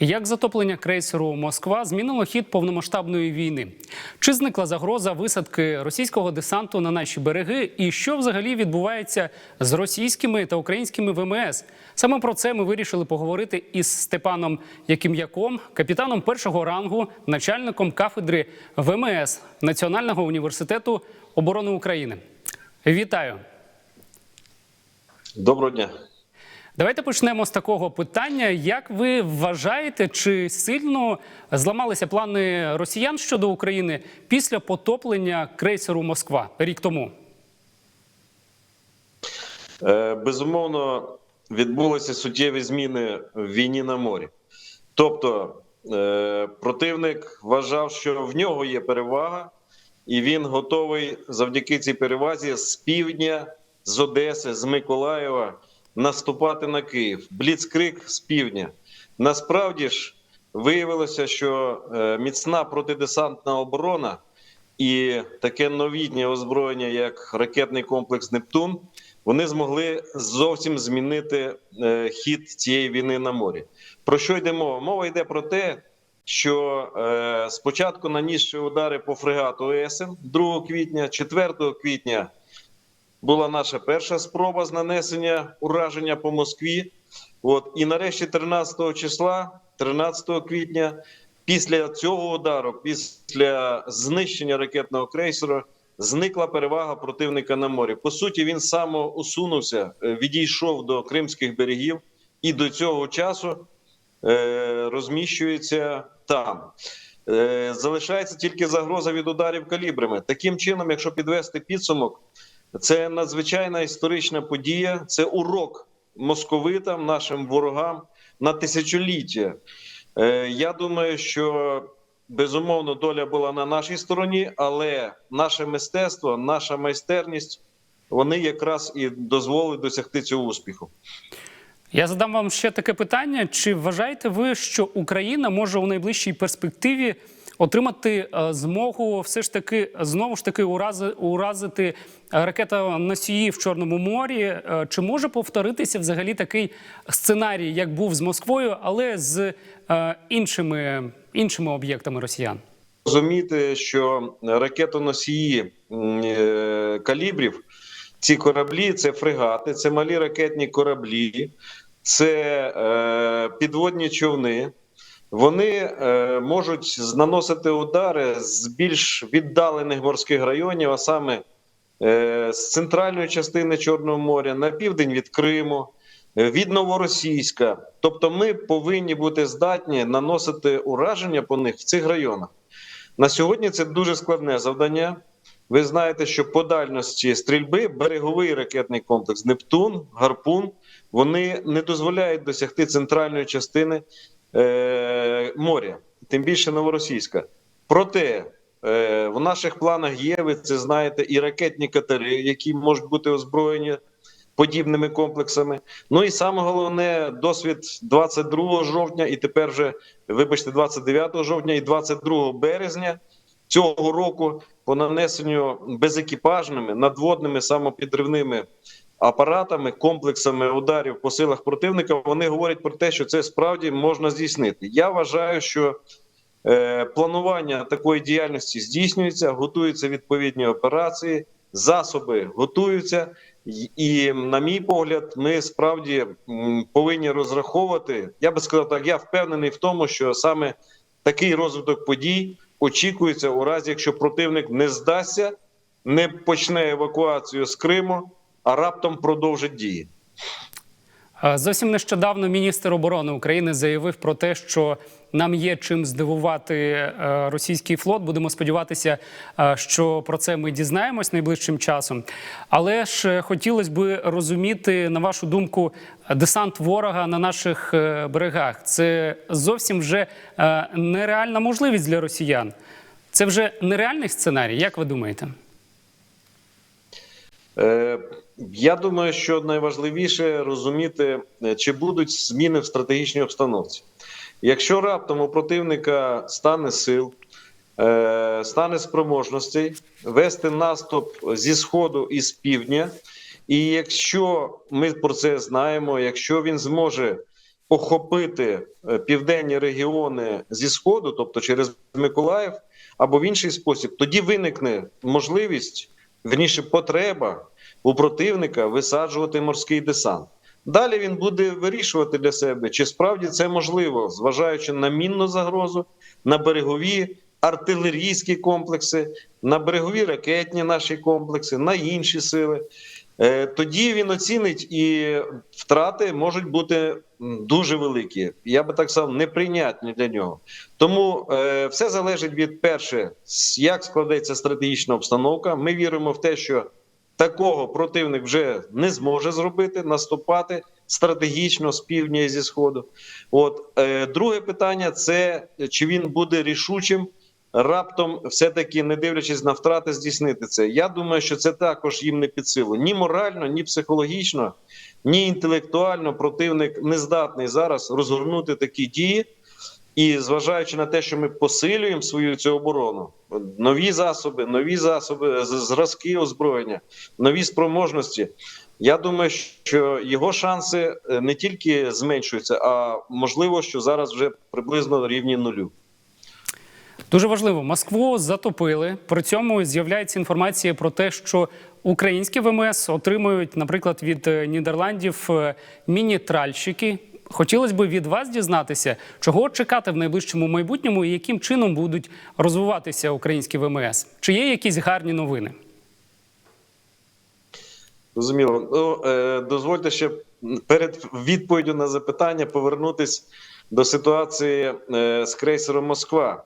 Як затоплення крейсеру Москва змінило хід повномасштабної війни? Чи зникла загроза висадки російського десанту на наші береги? І що взагалі відбувається з російськими та українськими ВМС? Саме про це ми вирішили поговорити із Степаном Яким'яком, капітаном першого рангу, начальником кафедри ВМС Національного університету оборони України. Вітаю! Доброго дня. Давайте почнемо з такого питання. Як ви вважаєте, чи сильно зламалися плани росіян щодо України після потоплення крейсеру Москва рік тому? Е, Безумовно, відбулися суттєві зміни в війні на морі. Тобто, е, противник вважав, що в нього є перевага, і він готовий завдяки цій перевазі з півдня, з Одеси, з Миколаєва наступати на Київ. Бліцкрик з півдня. Насправді ж виявилося, що е, міцна протидесантна оборона і таке новітнє озброєння, як ракетний комплекс Нептун, вони змогли зовсім змінити е, хід цієї війни на морі. Про що йде мова? Мова йде про те, що е, спочатку нанісши удари по фрегату ЕСН 2 квітня, 4 квітня була наша перша спроба з нанесення ураження по Москві. От і нарешті, 13 числа, 13 квітня, після цього удару, після знищення ракетного крейсера, зникла перевага противника на морі. По суті, він самоусунувся, е, відійшов до кримських берегів і до цього часу е, розміщується там. Е, залишається тільки загроза від ударів калібрами. Таким чином, якщо підвести підсумок, це надзвичайна історична подія, це урок московитам, нашим ворогам на тисячоліття. Е, Я думаю, що безумовно доля була на нашій стороні, але наше мистецтво, наша майстерність вони якраз і дозволили досягти цього успіху. Я задам вам ще таке питання: чи вважаєте ви, що Україна може у найближчій перспективі отримати е, змогу все ж таки знову ж таки урази, уразити ракета носії в Чорному морі? Е, Чи може повторитися взагалі такий сценарій, як був з Москвою, але з е, іншими, іншими об'єктами росіян? Розуміти, що ракетоносії е, калібрів, ці кораблі, це фрегати, це малі ракетні кораблі, це е, підводні човни. Вони е, можуть наносити удари з більш віддалених морських районів, а саме е, з центральної частини Чорного моря на південь від Криму, е, від Новоросійська. Тобто, ми повинні бути здатні наносити ураження по них в цих районах. На сьогодні це дуже складне завдання. Ви знаєте, що по дальності стрільби береговий ракетний комплекс Нептун, Гарпун вони не дозволяють досягти центральної частини е, моря, тим більше новоросійська. Проте е, в наших планах є, ви це знаєте, і ракетні катери, які можуть бути озброєні подібними комплексами. Ну і саме головне досвід 22 жовтня, і тепер вже, вибачте, 29 жовтня і 22 березня цього року по нанесенню безекіпажними надводними самопідривними апаратами, комплексами ударів по силах противника. Вони говорять про те, що це справді можна здійснити. Я вважаю, що е, планування такої діяльності здійснюється, готуються відповідні операції, засоби готуються. І, на мій погляд, ми справді повинні розраховувати. Я би сказав так, я впевнений в тому, що саме такий розвиток подій очікується у разі, якщо противник не здасться, не почне евакуацію з Криму, а раптом продовжить дії. Е, Зовсім нещодавно міністр оборони України заявив про те, що нам є чим здивувати е, російський флот. Будемо сподіватися, е, що про це ми дізнаємось найближчим часом. Але ж хотілося б розуміти, на вашу думку, десант ворога на наших берегах. Це зовсім вже нереальна можливість для росіян. Це вже нереальний сценарій. Як ви думаєте? Е, Я думаю, що найважливіше розуміти, е, чи будуть зміни в стратегічній обстановці. Якщо раптом у противника стане сил, е, стане спроможностей вести наступ зі сходу і з півдня, і якщо ми про це знаємо, якщо він зможе охопити е, південні регіони зі сходу, тобто через Миколаїв, або в інший спосіб, тоді виникне можливість, верніше потреба у противника висаджувати морський десант. Далі він буде вирішувати для себе, чи справді це можливо, зважаючи на мінну загрозу, на берегові артилерійські комплекси, на берегові ракетні наші комплекси, на інші сили. Е, Тоді він оцінить і втрати можуть бути дуже великі. Я би так сказав, неприйнятні для нього. Тому е, все залежить від перше, як складеться стратегічна обстановка. Ми віримо в те, що такого противник вже не зможе зробити, наступати стратегічно з півдня і зі сходу. От е, друге питання: це чи він буде рішучим. Раптом, все-таки, не дивлячись на втрати, здійснити це. Я думаю, що це також їм не під силу. Ні морально, ні психологічно, ні інтелектуально противник не здатний зараз розгорнути такі дії. І зважаючи на те, що ми посилюємо свою цю оборону, нові засоби, нові засоби, зразки озброєння, нові спроможності. Я думаю, що його шанси е, не тільки зменшуються, а можливо, що зараз вже приблизно рівні нулю. Дуже важливо, Москву затопили. При цьому з'являється інформація про те, що українські ВМС отримують, наприклад, від е, Нідерландів е, міні-тральщики. Хотілося б від вас дізнатися, чого чекати в найближчому майбутньому і яким чином будуть розвиватися українські ВМС. Чи є якісь гарні новини? Зрозуміло. Ну, е, дозвольте ще перед відповіддю на запитання повернутись до ситуації е, з крейсером Москва.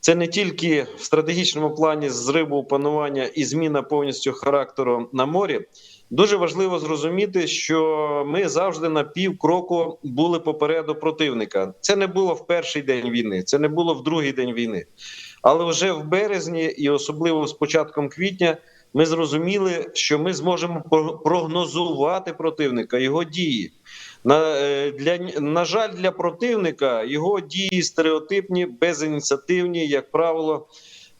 Це не тільки в стратегічному плані зриву опанування і зміна повністю характеру на морі. Дуже важливо зрозуміти, що ми завжди на пів кроку були попереду противника. Це не було в перший день війни, це не було в другий день війни. Але вже в березні, і особливо з початком квітня, ми зрозуміли, що ми зможемо прогнозувати противника, його дії. На, е, для, на жаль, для противника його дії стереотипні, безініціативні, як правило,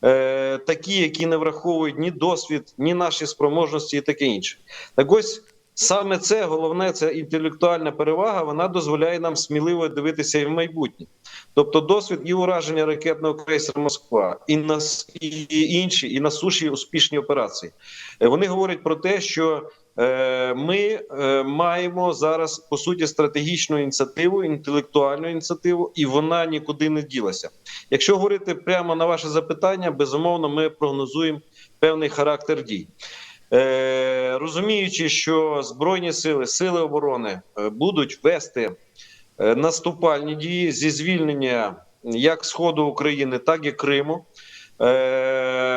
е, такі, які не враховують ні досвід, ні наші спроможності, і таке інше. Так ось саме це головне, це інтелектуальна перевага. Вона дозволяє нам сміливо дивитися і в майбутнє. Тобто, досвід і ураження ракетного крейсера Москва, і на і інші, і на суші успішні операції. Е, Вони говорять про те, що ми е, маємо зараз по суті стратегічну ініціативу, інтелектуальну ініціативу, і вона нікуди не ділася. Якщо говорити прямо на ваше запитання, безумовно, ми прогнозуємо певний характер дій. Е, розуміючи, що збройні сили, сили оборони е, будуть вести е, наступальні дії зі звільнення як сходу України, так і Криму.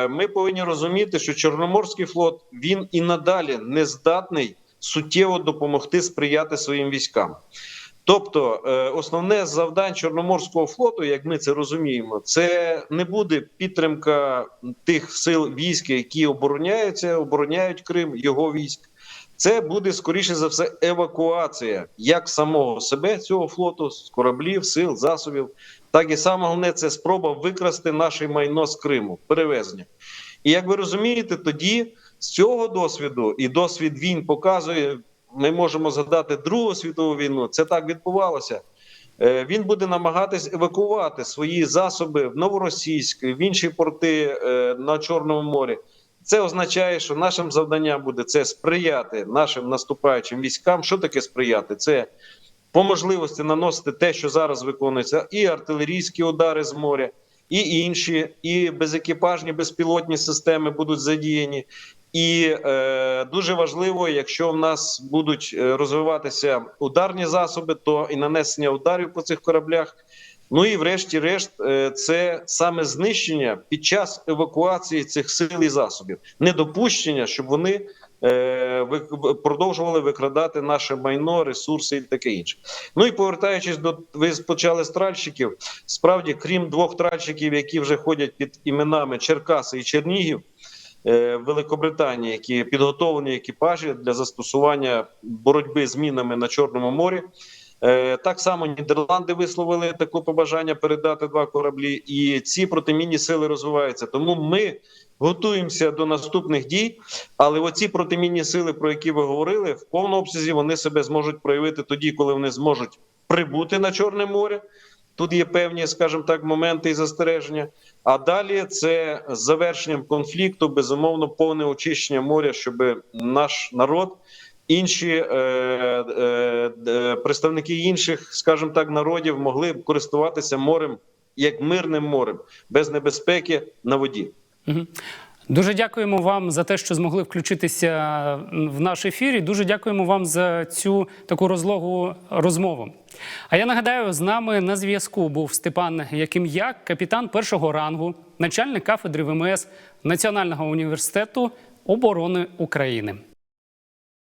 Ми повинні розуміти, що Чорноморський флот він і надалі не здатний суттєво допомогти сприяти своїм військам. Тобто, е, основне завдання Чорноморського флоту, як ми це розуміємо, це не буде підтримка тих сил військ, які обороняються, обороняють Крим, його військ. Це буде скоріше за все евакуація як самого себе цього флоту з кораблів, сил, засобів, так і саме головне це спроба викрасти наше майно з Криму, перевезення. І як ви розумієте, тоді з цього досвіду і досвід війн показує, ми можемо згадати Другу світову війну. Це так відбувалося. Е, Він буде намагатись евакувати свої засоби в Новоросійськ, в інші порти е, на Чорному морі. Це означає, що нашим завданням буде це сприяти нашим наступаючим військам. Що таке сприяти? Це по можливості наносити те, що зараз виконується, і артилерійські удари з моря, і інші, і безекіпажні безпілотні системи будуть задіяні. І е, дуже важливо, якщо в нас будуть е, розвиватися ударні засоби, то і нанесення ударів по цих кораблях. Ну і врешті-решт, е, це саме знищення під час евакуації цих сил і засобів, недопущення, щоб вони е, продовжували викрадати наше майно, ресурси і таке інше. Ну і повертаючись до ви почали з тральщиків. Справді, крім двох тральщиків, які вже ходять під іменами Черкаси і Чернігів. е, Великобританії, які підготовлені екіпажі для застосування боротьби з мінами на Чорному морі. Е, Так само Нідерланди висловили таке побажання передати два кораблі, і ці протимінні сили розвиваються. Тому ми готуємося до наступних дій. Але оці протимінні сили, про які ви говорили, в повному обсязі вони себе зможуть проявити тоді, коли вони зможуть прибути на Чорне море. Тут є певні, скажімо так, моменти і застереження. А далі це з завершенням конфлікту, безумовно, повне очищення моря, щоб наш народ, інші е, е, е, представники інших, скажімо так, народів могли б користуватися морем як мирним морем, без небезпеки на воді. Дуже дякуємо вам за те, що змогли включитися в наш ефір. і Дуже дякуємо вам за цю таку розлогу розмову. А я нагадаю, з нами на зв'язку був Степан Яким'як, капітан першого рангу, начальник кафедри ВМС Національного університету оборони України.